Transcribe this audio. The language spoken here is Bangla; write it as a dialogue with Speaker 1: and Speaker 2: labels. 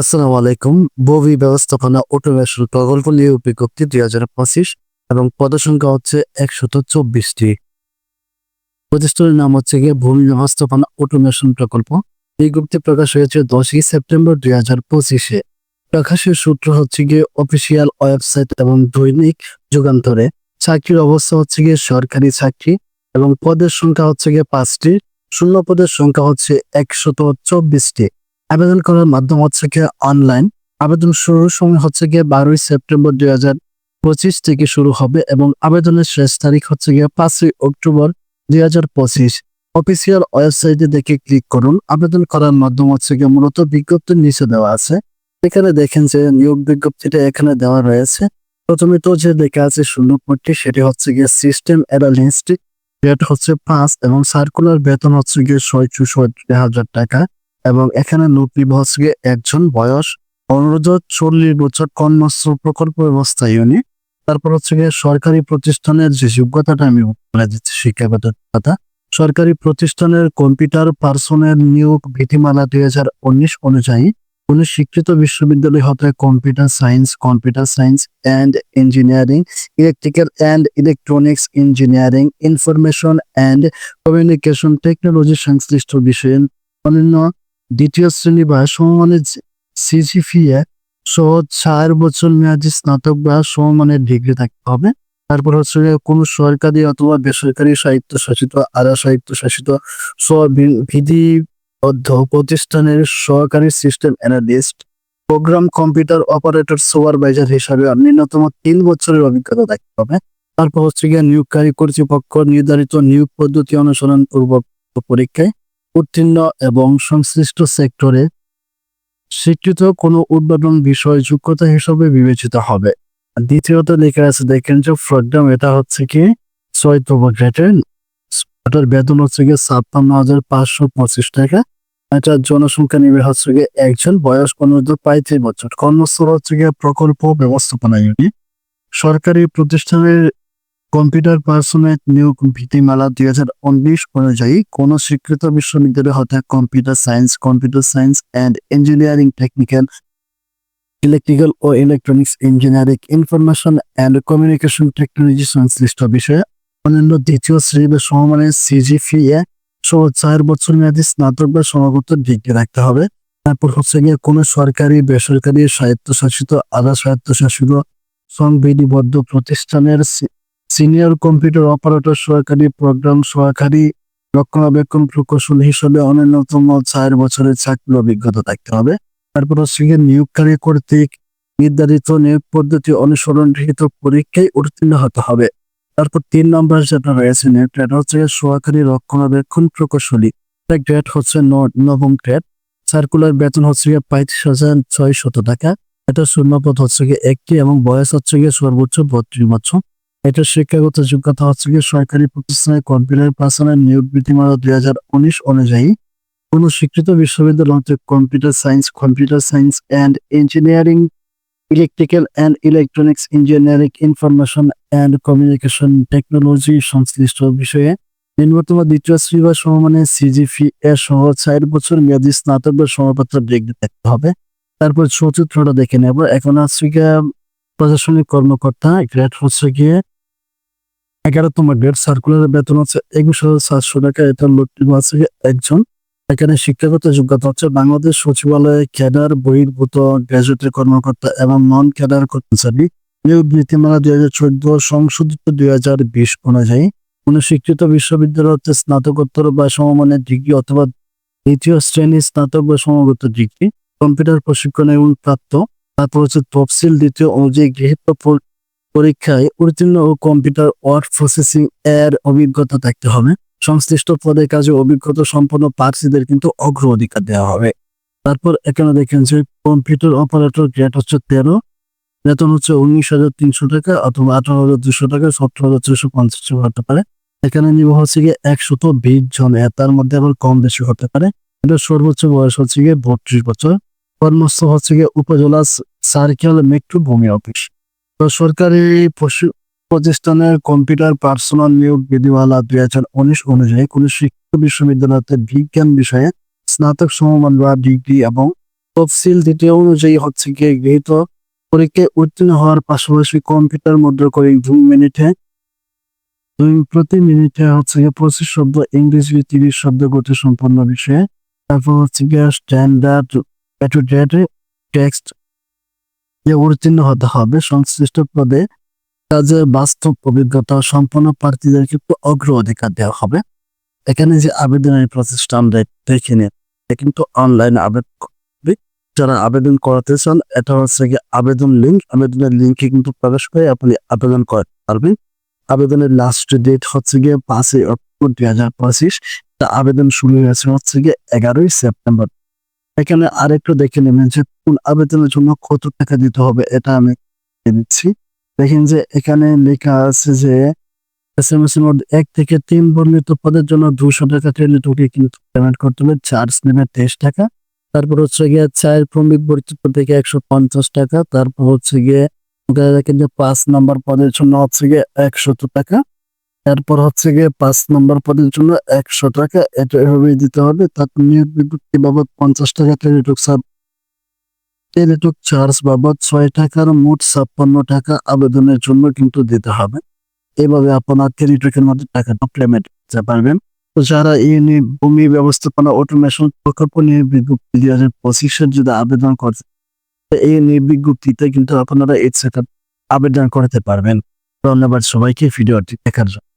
Speaker 1: আসসালামু আলাইকুম ববি ব্যবস্থাপনা অটোমেশন প্রকল্প নিয়ে বিজ্ঞপ্তি দুই হাজার পঁচিশ এবং পদসংখ্যা হচ্ছে একশত চব্বিশটি প্রতিষ্ঠানের নাম হচ্ছে গিয়ে ভূমি ব্যবস্থাপনা অটোমেশন প্রকল্প বিজ্ঞপ্তি প্রকাশ হয়েছে দশই সেপ্টেম্বর দুই হাজার পঁচিশে প্রকাশের সূত্র হচ্ছে গিয়ে অফিসিয়াল ওয়েবসাইট এবং দৈনিক যুগান্তরে চাকরির অবস্থা হচ্ছে গিয়ে সরকারি চাকরি এবং পদের সংখ্যা হচ্ছে গিয়ে পাঁচটি শূন্য পদের সংখ্যা হচ্ছে একশত চব্বিশটি আবেদন করার মাধ্যম হচ্ছে গিয়ে অনলাইন আবেদন শুরুর সময় হচ্ছে গিয়ে বারোই সেপ্টেম্বর দুই হাজার পঁচিশ থেকে শুরু হবে এবং আবেদনের শেষ তারিখ হচ্ছে গিয়ে পাঁচই অক্টোবর দুই হাজার পঁচিশ অফিসিয়াল ওয়েবসাইটে দেখে ক্লিক করুন আবেদন করার মাধ্যম হচ্ছে গিয়ে মূলত বিজ্ঞপ্তির নিচে দেওয়া আছে এখানে দেখেন যে নিয়োগ বিজ্ঞপ্তিটা এখানে দেওয়া রয়েছে প্রথমে তো যে লেখা আছে শূন্য পয়েন্টটি সেটি হচ্ছে গিয়ে সিস্টেম অ্যানালিস্ট রেট হচ্ছে পাঁচ এবং সার্কুলার বেতন হচ্ছে গিয়ে ছয় চুষট্টি হাজার টাকা এবং এখানে লুপি ভসকে একজন বয়স অনুরোধ চল্লিশ বছর কর্মস্থ প্রকল্প ব্যবস্থা ইউনি তারপর হচ্ছে গিয়ে সরকারি প্রতিষ্ঠানের যে যোগ্যতাটা আমি বলে দিচ্ছি শিক্ষাগত কথা সরকারি প্রতিষ্ঠানের কম্পিউটার পার্সনের নিয়োগ ভীতিমালা দুই হাজার উনিশ অনুযায়ী কোনো শিক্ষিত বিশ্ববিদ্যালয় হতে computer science computer science and engineering electrical and electronics engineering information and communication technology সংশ্লিষ্ট বিষয়ে অন্যান্য দ্বিতীয় শ্রেণী বা সমমানের সিজিপিএ সহ চার বছর মেয়াদি স্নাতক বা সমমানের ডিগ্রি থাকতে হবে তারপর হচ্ছে কোনো সরকারি অথবা বেসরকারি শাসিত আধা স্বায়ত্তশাসিত অর্ধ প্রতিষ্ঠানের সহকারী system analyst programme computer operator supervisor হিসাবে ন্যূনতম তিন বছরের অভিজ্ঞতা থাকতে হবে তারপর হচ্ছে গিয়ে নিয়োগকারী কর্তৃপক্ষ নির্ধারিত নিয়োগ পদ্ধতি অনুসরণ পূর্বক পরীক্ষায় উত্তীর্ণ এবং সংশ্লিষ্ট সেক্টরে স্বীকৃত কোনো উদ্বোধন বিষয় যোগ্যতা হিসেবে বিবেচিত হবে দ্বিতীয়ত লেখা আছে দেখেন যে প্রোগ্রাম এটা হচ্ছে কি এটার বেতন হচ্ছে গিয়ে ছাপ্পান্ন হাজার পাঁচশো পঁচিশ টাকা এটার জনসংখ্যা নিবে হচ্ছে গিয়ে একজন বয়স অনুরোধ তিন বছর কর্মস্থল হচ্ছে গিয়ে প্রকল্প ব্যবস্থাপনা ইউনিট সরকারি প্রতিষ্ঠানের কম্পিউটার পার্সোনেট নিয়োগ ভীতিমালা দুই হাজার উনিশ অনুযায়ী কোনো স্বীকৃত বিশ্ববিদ্যালয় হতে computer science computer science and engineering technical electrical ও electronics engineering information and communication technology সংশ্লিষ্ট বিষয়ে অন্যান্য দ্বিতীয় শ্রেণী বা সমমানের এ সহ চার বছর মেয়াদী স্নাতক বা সমাগত ডিগ্রি রাখতে হবে তারপর হচ্ছে গিয়ে কোনো সরকারি বেসরকারি স্বায়ত্তশাসিত আধা স্বায়ত্তশাসিত সংবিধিবদ্ধ প্রতিষ্ঠানের সিনিয়র কম্পিউটার অপারেটর সহকারী প্রোগ্রাম সহকারী রক্ষণাবেক্ষণ প্রকৌশল হিসেবে অন্যতম চার বছরের চাকরির অভিজ্ঞতা থাকতে হবে তারপর হচ্ছে নিয়োগকারী কর্তৃক নির্ধারিত নিয়োগ পদ্ধতি অনুসরণকৃত পরীক্ষায় উত্তীর্ণ হতে হবে তারপর তিন নম্বর যেটা রয়েছে নিয়োগ হচ্ছে সহকারী রক্ষণাবেক্ষণ প্রকৌশলী গ্রেড হচ্ছে নবম গ্রেড সার্কুলার বেতন হচ্ছে গিয়ে পঁয়ত্রিশ হাজার ছয়শত টাকা এটা শূন্যপদ হচ্ছে গিয়ে একটি এবং বয়স হচ্ছে গিয়ে সর্বোচ্চ বত্রিশ বছর এটা শিক্ষাগত যোগ্যতা হচ্ছে কি সরকারি প্রতিষ্ঠানে কম্পিউটার পার্সনের নিয়োগ বিধিমালা দুই হাজার উনিশ অনুযায়ী কোন স্বীকৃত বিশ্ববিদ্যালয় computer science computer science and engineering electrical and electronics engineering information and communication technology সংশ্লিষ্ট বিষয়ে নিম্নতম দ্বিতীয় শ্রী বা সমমানে সিজিপি এর সহ চার বছর মেয়াদী স্নাতক বা সমাপত্র ডিগ্রি থাকতে হবে তারপর সচিত্রটা দেখে নেব এখন আসছে গিয়ে প্রশাসনিক কর্মকর্তা গ্রেড হচ্ছে গিয়ে তোমার গ্রেড সার্কুলার বেতন হচ্ছে একুশ হাজার সাতশো টাকা এটা লোকটি আছে একজন এখানে শিক্ষাগত যোগ্যতা হচ্ছে বাংলাদেশ সচিবালয়ে ক্যাডার বহির্ভূত গ্রাজুয়েটের কর্মকর্তা এবং নন ক্যাডার কর্মচারী নিয়োগ নীতিমালা দুই হাজার চোদ্দ সংশোধিত দুই হাজার বিশ অনুযায়ী কোনো স্বীকৃত বিশ্ববিদ্যালয় হচ্ছে স্নাতকোত্তর বা সমমানের ডিগ্রি অথবা দ্বিতীয় শ্রেণী স্নাতক বা সমাগত ডিগ্রি কম্পিউটার প্রশিক্ষণ এবং প্রাপ্ত তারপর হচ্ছে তফসিল দ্বিতীয় অনুযায়ী গৃহীত পরীক্ষায় উত্তীর্ণ ও কম্পিউটার ওয়ার্ড প্রসেসিং এর অভিজ্ঞতা থাকতে হবে সংশ্লিষ্ট পদে কাজে অভিজ্ঞতা সম্পন্ন প্রার্থীদের কিন্তু অগ্র অধিকার দেওয়া হবে তারপর এখানে দেখেন যে কম্পিউটার অপারেটর গ্রেড হচ্ছে তেরো বেতন হচ্ছে উনিশ হাজার তিনশো টাকা অথবা আঠারো হাজার দুশো টাকা সতেরো হাজার ছশো পঞ্চাশ টাকা হতে পারে এখানে নিব হচ্ছে গিয়ে একশত বিশ জন তার মধ্যে আবার কম বেশি হতে পারে এটা সর্বোচ্চ বয়স হচ্ছে গিয়ে বত্রিশ বছর কর্মস্থ হচ্ছে গিয়ে উপজেলা সার্কেল মেট্রো ভূমি অফিস তো সরকারি প্রতিষ্ঠানের কম্পিউটার পার্সোনাল নিয়োগ বিধিমালা দুই হাজার উনিশ অনুযায়ী কোন শিক্ষিত বিশ্ববিদ্যালয়তে বিজ্ঞান বিষয়ে স্নাতক সমমান বা ডিগ্রি এবং তফসিল দ্বিতীয় অনুযায়ী হচ্ছে গিয়ে গৃহীত পরীক্ষায় উত্তীর্ণ হওয়ার পাশাপাশি কম্পিউটার মুদ্রা করে দুই মিনিটে দুই প্রতি মিনিটে হচ্ছে গিয়ে পঁচিশ শব্দ ইংরেজি তিরিশ শব্দ গতি সম্পন্ন বিষয়ে তারপর হচ্ছে গিয়ে স্ট্যান্ডার্ড টেক্সট যে উত্তীর্ণ হতে হবে সংশ্লিষ্ট পদে কাজের বাস্তব অভিজ্ঞতা সম্পন্ন প্রার্থীদেরকে অগ্র অধিকার দেওয়া হবে এখানে যে আবেদনের প্রচেষ্টা আমরা দেখে নিই কিন্তু অনলাইন আবেদন করবে যারা আবেদন করাতে চান এটা হচ্ছে কি আবেদন লিঙ্ক আবেদনের লিঙ্কে কিন্তু প্রবেশ করে আপনি আবেদন করতে পারবেন আবেদনের লাস্ট ডেট হচ্ছে গিয়ে পাঁচই অক্টোবর দুই হাজার পঁচিশ তা আবেদন শুরু হয়েছে হচ্ছে গিয়ে এগারোই সেপ্টেম্বর এখানে আরেকটু দেখে নেবেন যে কোন আবেদনের জন্য কত টাকা দিতে হবে এটা আমি দিচ্ছি দেখেন যে এখানে লেখা আছে যে এস এম এস এর মধ্যে এক থেকে তিন বর্ণিত পদের জন্য দুশো টাকা ট্রেনে উঠিয়ে কিন্তু পেমেন্ট করতে হবে চার্জ নেবে তেইশ টাকা তারপর হচ্ছে গিয়ে চায়ের ক্রমিক বর্জিত থেকে একশো পঞ্চাশ টাকা তারপর হচ্ছে গিয়ে কিন্তু পাঁচ নাম্বার পদের জন্য হচ্ছে গিয়ে একশত টাকা এরপর হচ্ছে গিয়ে পাঁচ নম্বর পদের জন্য একশো টাকা এটা এভাবেই দিতে হবে তার নিয়োগ বিজ্ঞপ্তি বাবদ পঞ্চাশ টাকা টেলিটক সাব টেলিটক চার্জ বাবদ ছয় টাকার মোট ছাপ্পান্ন টাকা আবেদনের জন্য কিন্তু দিতে হবে এভাবে আপনার টেলিটকের মধ্যে টাকাটা পেমেন্ট করতে পারবেন তো যারা এই নিয়ে ভূমি ব্যবস্থাপনা অটোমেশন প্রকল্প নিয়ে বিজ্ঞপ্তি দু হাজার পঁচিশের যদি আবেদন করছে এই নিয়ে বিজ্ঞপ্তিতে কিন্তু আপনারা এই আবেদন করাতে পারবেন ধন্যবাদ সবাইকে ভিডিওটি দেখার জন্য